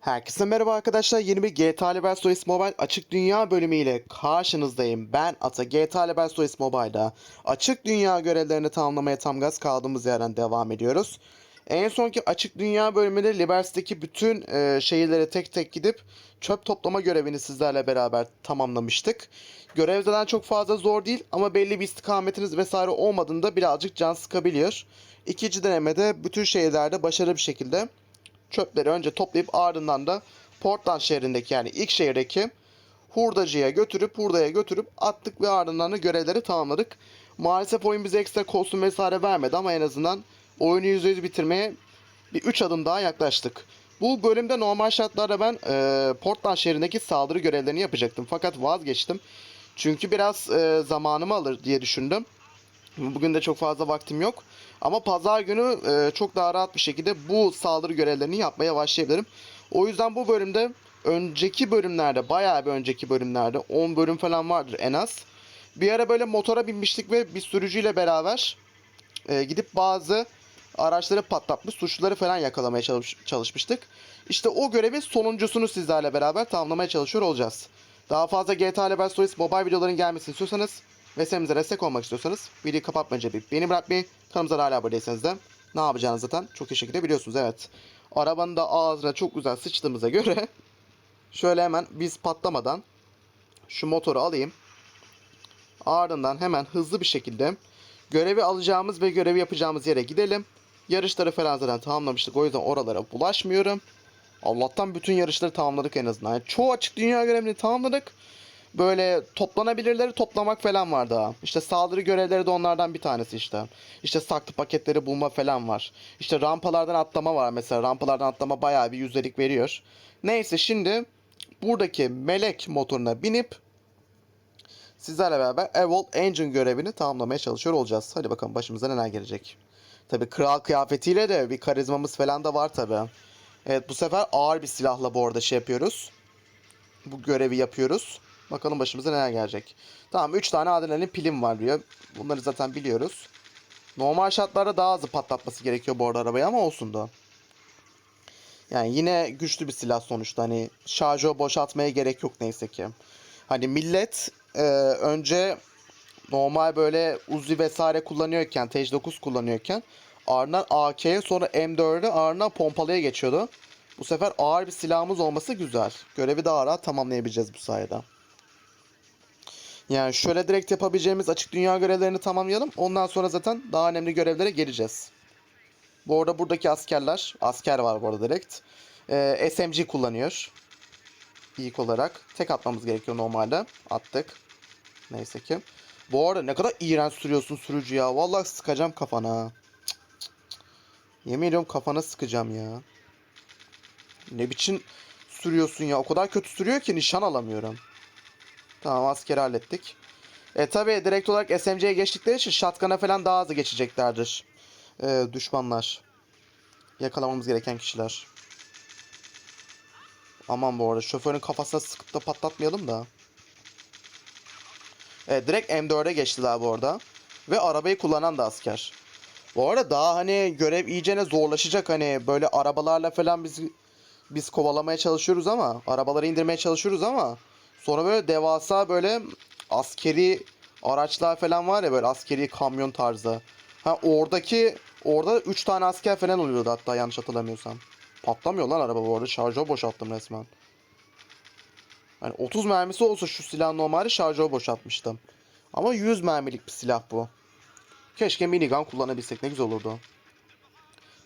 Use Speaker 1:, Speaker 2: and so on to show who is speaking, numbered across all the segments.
Speaker 1: Herkese merhaba arkadaşlar. Yeni bir GTA Liberstories Mobile açık dünya bölümüyle karşınızdayım. Ben Ata. GTA Liberstories Mobile'da açık dünya görevlerini tamamlamaya tam gaz kaldığımız yerden devam ediyoruz. En sonki açık dünya bölümünde Liberty'deki bütün e, şehirlere tek tek gidip çöp toplama görevini sizlerle beraber tamamlamıştık. Görev zaten çok fazla zor değil ama belli bir istikametiniz vesaire olmadığında birazcık can sıkabiliyor. İkinci denemede bütün şehirlerde başarılı bir şekilde çöpleri önce toplayıp ardından da Portland şehrindeki yani ilk şehirdeki hurdacıya götürüp hurdaya götürüp attık ve ardından da görevleri tamamladık. Maalesef oyun bize ekstra kostüm vesaire vermedi ama en azından oyunu %100 bitirmeye bir 3 adım daha yaklaştık. Bu bölümde normal şartlarda ben e, Portland şehrindeki saldırı görevlerini yapacaktım fakat vazgeçtim. Çünkü biraz e, zamanımı alır diye düşündüm. Bugün de çok fazla vaktim yok. Ama pazar günü e, çok daha rahat bir şekilde bu saldırı görevlerini yapmaya başlayabilirim. O yüzden bu bölümde önceki bölümlerde bayağı bir önceki bölümlerde 10 bölüm falan vardır en az. Bir ara böyle motora binmiştik ve bir sürücüyle beraber e, gidip bazı araçları patlatmış suçluları falan yakalamaya çalış- çalışmıştık. İşte o görevin sonuncusunu sizlerle beraber tamamlamaya çalışıyor olacağız. Daha fazla GTA Level Stories mobile videoların gelmesini istiyorsanız ve serimize destek olmak istiyorsanız videoyu kapatmayınca bir beni bırakmayı kanalımıza hala abone değilseniz de ne yapacağınızı zaten çok iyi şekilde biliyorsunuz evet. Arabanın da ağzına çok güzel sıçtığımıza göre şöyle hemen biz patlamadan şu motoru alayım. Ardından hemen hızlı bir şekilde görevi alacağımız ve görevi yapacağımız yere gidelim. Yarışları falan zaten tamamlamıştık. O yüzden oralara bulaşmıyorum. Allah'tan bütün yarışları tamamladık en azından. Yani çoğu açık dünya görevini tamamladık. Böyle toplanabilirleri toplamak falan var daha. İşte saldırı görevleri de onlardan bir tanesi işte. İşte saklı paketleri bulma falan var. İşte rampalardan atlama var mesela. Rampalardan atlama bayağı bir yüzdelik veriyor. Neyse şimdi buradaki melek motoruna binip sizlerle beraber Evolve Engine görevini tamamlamaya çalışıyor olacağız. Hadi bakalım başımıza neler gelecek. Tabi kral kıyafetiyle de bir karizmamız falan da var tabi. Evet bu sefer ağır bir silahla bu arada şey yapıyoruz. Bu görevi yapıyoruz. Bakalım başımıza neler gelecek. Tamam 3 tane adrenalin pilim var diyor. Bunları zaten biliyoruz. Normal şartlarda daha hızlı patlatması gerekiyor bu arada arabayı ama olsun da. Yani yine güçlü bir silah sonuçta. Hani şarjı boşaltmaya gerek yok neyse ki. Hani millet e, önce normal böyle Uzi vesaire kullanıyorken, T9 kullanıyorken ardından AK'ye sonra M4'e ardından pompalıya geçiyordu. Bu sefer ağır bir silahımız olması güzel. Görevi daha rahat tamamlayabileceğiz bu sayede. Yani şöyle direkt yapabileceğimiz açık dünya görevlerini tamamlayalım. Ondan sonra zaten daha önemli görevlere geleceğiz. Bu arada buradaki askerler, asker var bu arada direkt. Ee, SMG kullanıyor. İlk olarak. Tek atmamız gerekiyor normalde. Attık. Neyse ki. Bu arada ne kadar iğrenç sürüyorsun sürücü ya. Vallahi sıkacağım kafana. Yemin ediyorum kafana sıkacağım ya. Ne biçim sürüyorsun ya. O kadar kötü sürüyor ki nişan alamıyorum. Tamam askeri hallettik. E tabi direkt olarak SMC'ye geçtikleri için shotgun'a falan daha hızlı geçeceklerdir. E, düşmanlar. Yakalamamız gereken kişiler. Aman bu arada şoförün kafasına sıkıp da patlatmayalım da. Evet direkt M4'e geçtiler bu arada. Ve arabayı kullanan da asker. Bu arada daha hani görev iyicene zorlaşacak hani böyle arabalarla falan biz biz kovalamaya çalışıyoruz ama arabaları indirmeye çalışıyoruz ama sonra böyle devasa böyle askeri araçlar falan var ya böyle askeri kamyon tarzı. Ha oradaki orada 3 tane asker falan oluyordu hatta yanlış hatırlamıyorsam. Patlamıyor lan araba bu arada. Şarjör boşalttım resmen. Yani 30 mermisi olsa şu silah normalde şarjör boşaltmıştım. Ama 100 mermilik bir silah bu. Keşke minigun kullanabilsek ne güzel olurdu.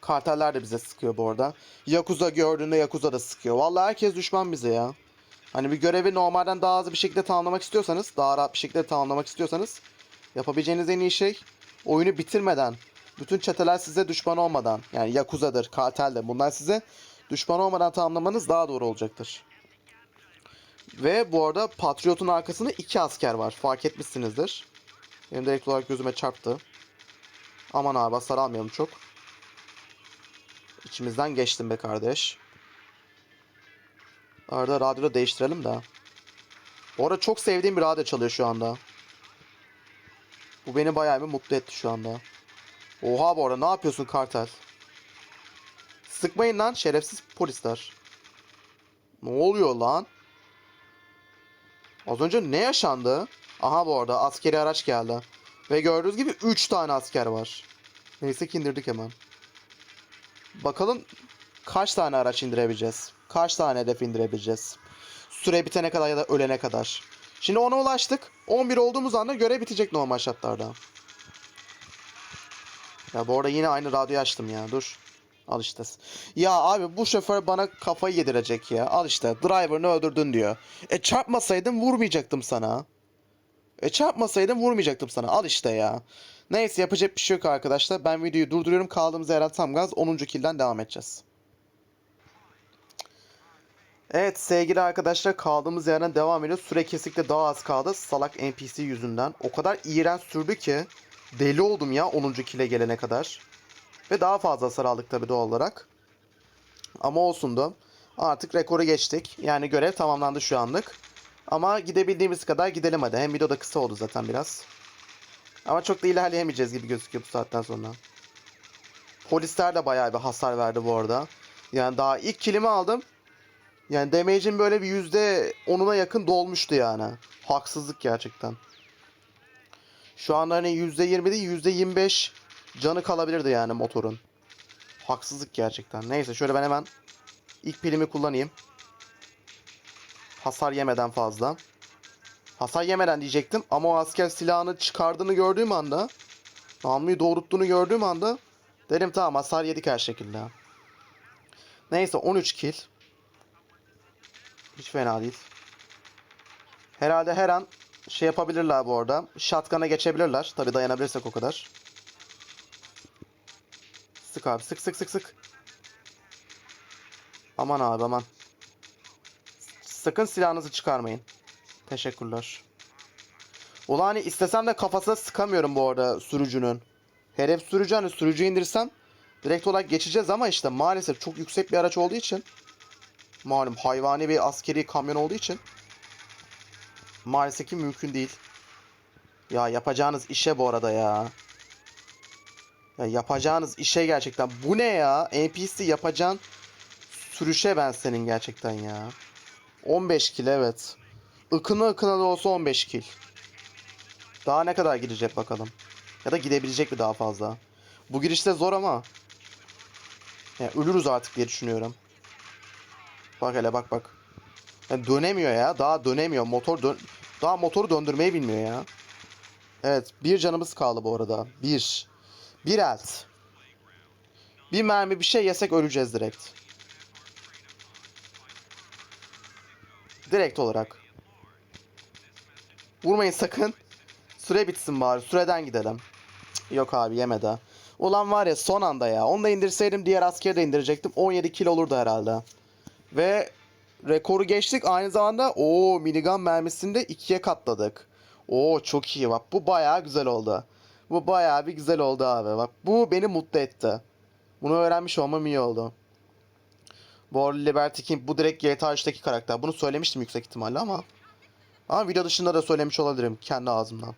Speaker 1: Karteller de bize sıkıyor bu arada. Yakuza gördüğünde Yakuza da sıkıyor. Vallahi herkes düşman bize ya. Hani bir görevi normalden daha hızlı bir şekilde tamamlamak istiyorsanız, daha rahat bir şekilde tamamlamak istiyorsanız yapabileceğiniz en iyi şey oyunu bitirmeden, bütün çeteler size düşman olmadan, yani Yakuza'dır, karteldir bunlar size düşman olmadan tamamlamanız daha doğru olacaktır. Ve bu arada Patriot'un arkasında iki asker var. Fark etmişsinizdir. Benim direkt olarak gözüme çarptı. Aman abi hasar almayalım çok. İçimizden geçtim be kardeş. Arada radyoda değiştirelim de. Bu arada çok sevdiğim bir radyo çalıyor şu anda. Bu beni bayağı bir mutlu etti şu anda. Oha bu arada ne yapıyorsun kartel? Sıkmayın lan şerefsiz polisler. Ne oluyor lan? Az önce ne yaşandı? Aha bu arada askeri araç geldi. Ve gördüğünüz gibi 3 tane asker var. Neyse ki indirdik hemen. Bakalım kaç tane araç indirebileceğiz? Kaç tane hedef indirebileceğiz? Süre bitene kadar ya da ölene kadar. Şimdi ona ulaştık. 11 olduğumuz anda görev bitecek normal şartlarda. Ya bu arada yine aynı radyoyu açtım ya. Dur. Al işte. Ya abi bu şoför bana kafayı yedirecek ya. Al işte. Driver'ını öldürdün diyor. E çarpmasaydım vurmayacaktım sana. E çarpmasaydım vurmayacaktım sana. Al işte ya. Neyse yapacak bir şey yok arkadaşlar. Ben videoyu durduruyorum. Kaldığımız yerden tam gaz 10. kilden devam edeceğiz. Evet sevgili arkadaşlar kaldığımız yerden devam ediyoruz. Süre kesinlikle daha az kaldı. Salak NPC yüzünden. O kadar iğrenç sürdü ki deli oldum ya 10. kile gelene kadar. Ve daha fazla hasar aldık tabii doğal olarak. Ama olsun da. Artık rekoru geçtik. Yani görev tamamlandı şu anlık. Ama gidebildiğimiz kadar gidelim hadi. Hem video da kısa oldu zaten biraz. Ama çok da ilerleyemeyeceğiz gibi gözüküyor bu saatten sonra. Polisler de bayağı bir hasar verdi bu arada. Yani daha ilk kilimi aldım. Yani damage'in böyle bir yüzde onuna yakın dolmuştu yani. Haksızlık gerçekten. Şu anda hani yüzde yirmi değil yüzde yirmi beş canı kalabilirdi yani motorun. Haksızlık gerçekten. Neyse şöyle ben hemen ilk pilimi kullanayım. Hasar yemeden fazla. Hasar yemeden diyecektim ama o asker silahını çıkardığını gördüğüm anda namluyu doğrulttuğunu gördüğüm anda dedim tamam hasar yedik her şekilde. Neyse 13 kill. Hiç fena değil. Herhalde her an şey yapabilirler bu arada. Shotgun'a geçebilirler. Tabi dayanabilirsek o kadar. Sık abi sık sık sık sık. Aman abi aman. Sakın silahınızı çıkarmayın. Teşekkürler. Ulan hani istesem de kafasına sıkamıyorum bu arada sürücünün. Hedef sürücü hani sürücü indirsem direkt olarak geçeceğiz ama işte maalesef çok yüksek bir araç olduğu için malum hayvani bir askeri kamyon olduğu için maalesef ki mümkün değil. Ya yapacağınız işe bu arada ya. Ya yapacağınız işe gerçekten. Bu ne ya? NPC yapacağın sürüşe ben senin gerçekten ya. 15 kill evet. Ikına ıkına da olsa 15 kill. Daha ne kadar gidecek bakalım. Ya da gidebilecek mi daha fazla. Bu girişte zor ama. Ya ölürüz artık diye düşünüyorum. Bak hele bak bak. Yani dönemiyor ya. Daha dönemiyor. Motor dön daha motoru döndürmeyi bilmiyor ya. Evet. Bir canımız kaldı bu arada. Bir. Bir alt. Bir mermi bir şey yesek öleceğiz direkt. Direkt olarak. Vurmayın sakın. Süre bitsin bari. Süreden gidelim. Yok abi yemedi. Ulan var ya son anda ya. Onu da indirseydim diğer askeri de indirecektim. 17 kill olurdu herhalde. Ve rekoru geçtik. Aynı zamanda o minigun mermisini de ikiye katladık. Oo çok iyi bak. Bu bayağı güzel oldu. Bu bayağı bir güzel oldu abi. Bak bu beni mutlu etti. Bunu öğrenmiş olmam iyi oldu. Bu arada Liberty King bu direkt GTA 3'teki karakter. Bunu söylemiştim yüksek ihtimalle ama. Ama video dışında da söylemiş olabilirim kendi ağzımdan.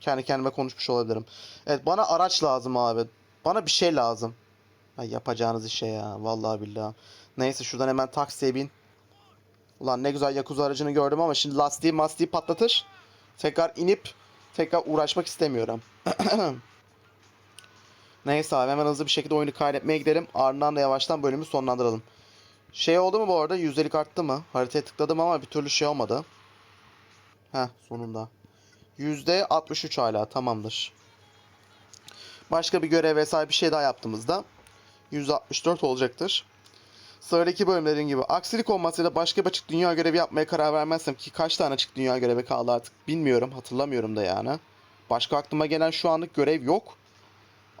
Speaker 1: Kendi kendime konuşmuş olabilirim. Evet bana araç lazım abi. Bana bir şey lazım. Ay yapacağınız işe ya. Vallahi billahi. Neyse şuradan hemen taksiye bin. Ulan ne güzel Yakuza aracını gördüm ama şimdi lastiği mastiği patlatır. Tekrar inip tekrar uğraşmak istemiyorum. Neyse abi hemen hızlı bir şekilde oyunu kaydetmeye gidelim. Ardından da yavaştan bölümü sonlandıralım. Şey oldu mu bu arada? Yüzdelik arttı mı? Haritaya tıkladım ama bir türlü şey olmadı. Heh sonunda. Yüzde 63 hala tamamdır. Başka bir görev vesaire bir şey daha yaptığımızda 164 olacaktır. Sıradaki bölümlerin gibi aksilik olmasıyla başka bir açık dünya görevi yapmaya karar vermezsem ki kaç tane açık dünya görevi kaldı artık bilmiyorum hatırlamıyorum da yani. Başka aklıma gelen şu anlık görev yok.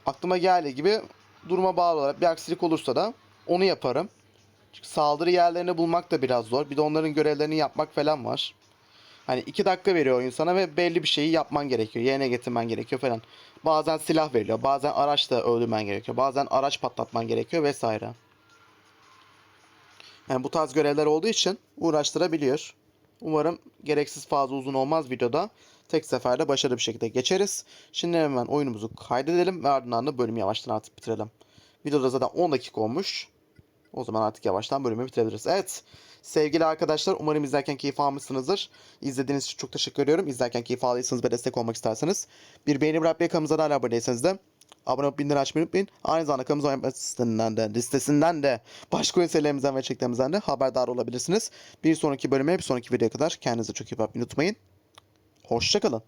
Speaker 1: Aklıma geldiği gibi duruma bağlı olarak bir aksilik olursa da onu yaparım. Çünkü saldırı yerlerini bulmak da biraz zor. Bir de onların görevlerini yapmak falan var. Hani iki dakika veriyor oyun sana ve belli bir şeyi yapman gerekiyor. Yerine getirmen gerekiyor falan. Bazen silah veriliyor. Bazen araç da öldürmen gerekiyor. Bazen araç patlatman gerekiyor vesaire. Yani bu tarz görevler olduğu için uğraştırabiliyor. Umarım gereksiz fazla uzun olmaz videoda. Tek seferde başarılı bir şekilde geçeriz. Şimdi hemen oyunumuzu kaydedelim ve ardından da bölümü yavaştan artık bitirelim. Videoda zaten 10 dakika olmuş. O zaman artık yavaştan bölümü bitirebiliriz. Evet. Sevgili arkadaşlar umarım izlerken keyif almışsınızdır. İzlediğiniz için çok teşekkür ediyorum. İzlerken keyif aldıysanız ve destek olmak isterseniz bir beğeni bırakmayı kanalımıza da hala abone değilseniz de abone olup bildirim açmayı unutmayın. Aynı zamanda kanalımızın oynatma listesinden de, listesinden de başka oyun serilerimizden ve çeklerimizden de haberdar olabilirsiniz. Bir sonraki bölüme bir sonraki videoya kadar kendinize çok iyi bakmayı unutmayın. Hoşçakalın.